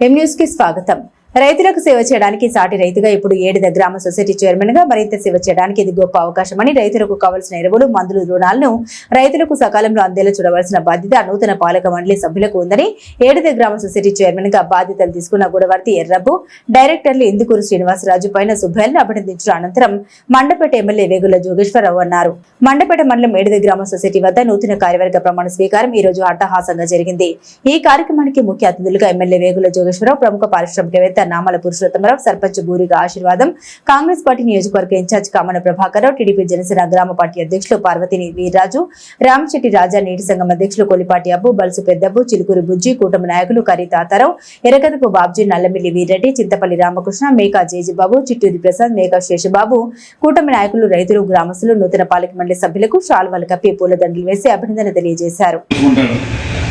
ఎం న్యూస్కి స్వాగతం. రైతులకు సేవ చేయడానికి సాటి రైతుగా ఇప్పుడు ఏడిద గ్రామ సొసైటీ చైర్మన్గా మరింత సేవ చేయడానికి ఇది గొప్ప అవకాశమని రైతులకు కావలసిన ఎరువులు మందులు రుణాలను రైతులకు సకాలంలో అందేలా చూడవలసిన బాధ్యత నూతన పాలక మండలి సభ్యులకు ఉందని ఏడిద గ్రామ సొసైటీ చైర్మన్గా బాధ్యతలు తీసుకున్న గుడవర్తి ఎర్రబ్బు డైరెక్టర్లు ఇందుకూరు శ్రీనివాసరాజు పైన సుబ్బయ్యను అభినందించిన అనంతరం మండపేట ఎమ్మెల్యే వేగుల జోగేశ్వరరావు అన్నారు. మండపేట మండలం ఏడిద గ్రామ సొసైటీ వద్ద నూతన కార్యవర్గ ప్రమాణ స్వీకారం ఈ రోజు అట్టహాసంగా జరిగింది. ఈ కార్యక్రమానికి ముఖ్య అతిథులుగా ఎమ్మెల్యే వేగుల జోగేశ్వరరావు ప్రముఖ పారిశ్రామికవేత్త నామల పురుషోత్తమరావు సర్పంచ్ బూరిగా ఆశీర్వాదం కాంగ్రెస్ పార్టీ నియోజకవర్గ ఇన్ఛార్జ్ కామన ప్రభాకర్ టీడీపీ జనసేన గ్రామ పార్టీ అధ్యక్షులు పార్వతిని వీర్రాజు రామచెట్టి రాజా నీటి సంఘం అధ్యక్షులు కొలిపాటి అబ్బు బల్సు పెద్దబ్బు చిలుకూరు బుజ్జి కూటమి నాయకులు కరి తాతారావు ఎరకదపు బాబ్జీ నల్లమిల్లి వీరెడ్డి చింతపల్లి రామకృష్ణ మేకా జేజిబాబు చిట్టూరి ప్రసాద్ మేకా శేషబాబు కూటమి నాయకులు రైతులు గ్రామస్తులు నూతన పాలక మండలి సభ్యులకు షాల్వాలు కప్పి పూలదండలు వేసి అభినందన తెలియజేశారు.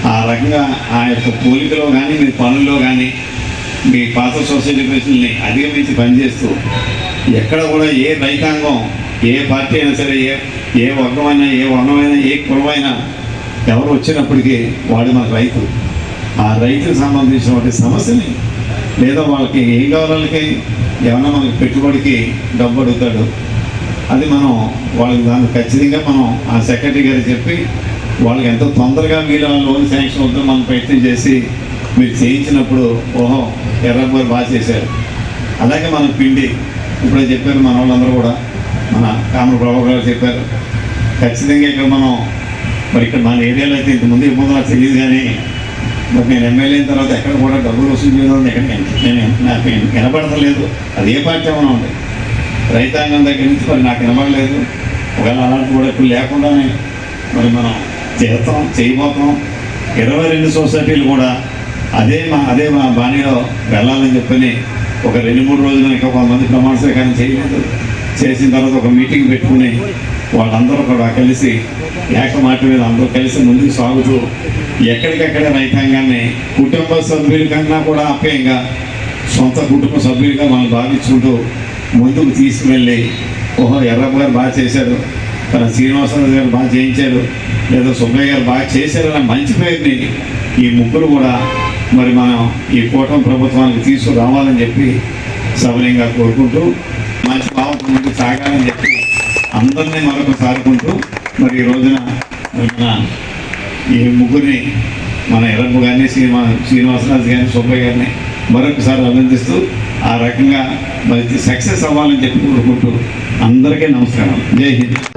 ఆ రకంగా ఆ యొక్క పోలికలో కానీ మీ పనుల్లో కానీ మీ పాత సొసైటీ ప్రశ్నల్ని అధిగమించి పనిచేస్తూ ఎక్కడ కూడా ఏ రైతాంగం ఏ పార్టీ అయినా సరే ఏ ఏ వర్గమైనా ఏ వర్ణమైనా ఏ కులమైనా ఎవరు వచ్చినప్పటికీ వాడు మన రైతు. ఆ రైతుకు సంబంధించినటువంటి సమస్యని లేదా వాళ్ళకి ఏం కావాలకి ఏమన్నా మనకి పెట్టుబడికి డబ్బు అడుగుతాడు. అది మనం వాళ్ళకి దాన్ని ఖచ్చితంగా మనం ఆ సెక్రటరీ గారికి చెప్పి వాళ్ళకి ఎంతో తొందరగా వీళ్ళ లోన్ శాంక్షన్ అవుతుందో మనం ప్రయత్నం చేసి మీరు చేయించినప్పుడు ఓహో ఎర్రమ్మ బాగా చేశారు. అలాగే మన పిండి ఇప్పుడే చెప్పారు మన వాళ్ళందరూ కూడా మన కామర ప్రభావ గారు చెప్పారు. ఖచ్చితంగా ఇక్కడ మనం మరి ఇక్కడ మన ఏరియాలో అయితే ఇంతకుముందు ఇబ్బంది నాకు తెలియదు కానీ మరి నేను ఎమ్మెల్యే అయిన తర్వాత ఎక్కడ కూడా డబ్బులు వసూలు చేయడం ఎక్కడ నేను నాకు వినపడతలేదు. అది ఏ పార్టీ ఏమైనా ఉంది. రైతాంగం దగ్గర నుంచి మరి నాకు వినపడలేదు. ఒకవేళ అలాంటి కూడా ఇప్పుడు లేకుండానే మరి మనం చేస్తాం చేయబోతాం ఇరవై రెండు సొసైటీలు కూడా అదే మా అదే మా బాణిలో వెళ్ళాలని చెప్పని ఒక రెండు మూడు రోజులు ఇంకా కొంతమంది ప్రమాణ స్వీకారం చేయలేదు. చేసిన తర్వాత ఒక మీటింగ్ పెట్టుకుని వాళ్ళందరూ కూడా కలిసి ఏకమాట మీద అందరూ కలిసి ముందుకు సాగుతూ ఎక్కడికక్కడే రైతాంగాన్ని కుటుంబ సభ్యుల కన్నా కూడా అప్యాయంగా సొంత కుటుంబ సభ్యులుగా మనం భావించుకుంటూ ముందుకు తీసుకువెళ్ళి ఓహో ఎర్రమ్మ గారు బాగా చేశారు తన శ్రీనివాసరాజు గారు బాగా చేయించారు లేదా సుబ్బయ్య గారు బాగా చేశారన్న మంచి పేరుని ఈ ముగ్గురు కూడా మరి మనం ఈ కూటమి ప్రభుత్వానికి తీసుకురావాలని చెప్పి సవనీయంగా కోరుకుంటూ మంచి భావం ముందుకు సాగాలని చెప్పి అందరినీ మరొకసారి సాగుకుంటూ మరి ఈ రోజున మన ఈ ముగ్గురిని మన ఎర్రమ్మ గారిని శ్రీమా శ్రీనివాసరాజు గారిని సుబ్బయ్య గారిని మరొకసారి అభినందిస్తూ ఆ రకంగా మరి సక్సెస్ అవ్వాలని చెప్పి కోరుకుంటూ అందరికీ నమస్కారం. జై హింద్.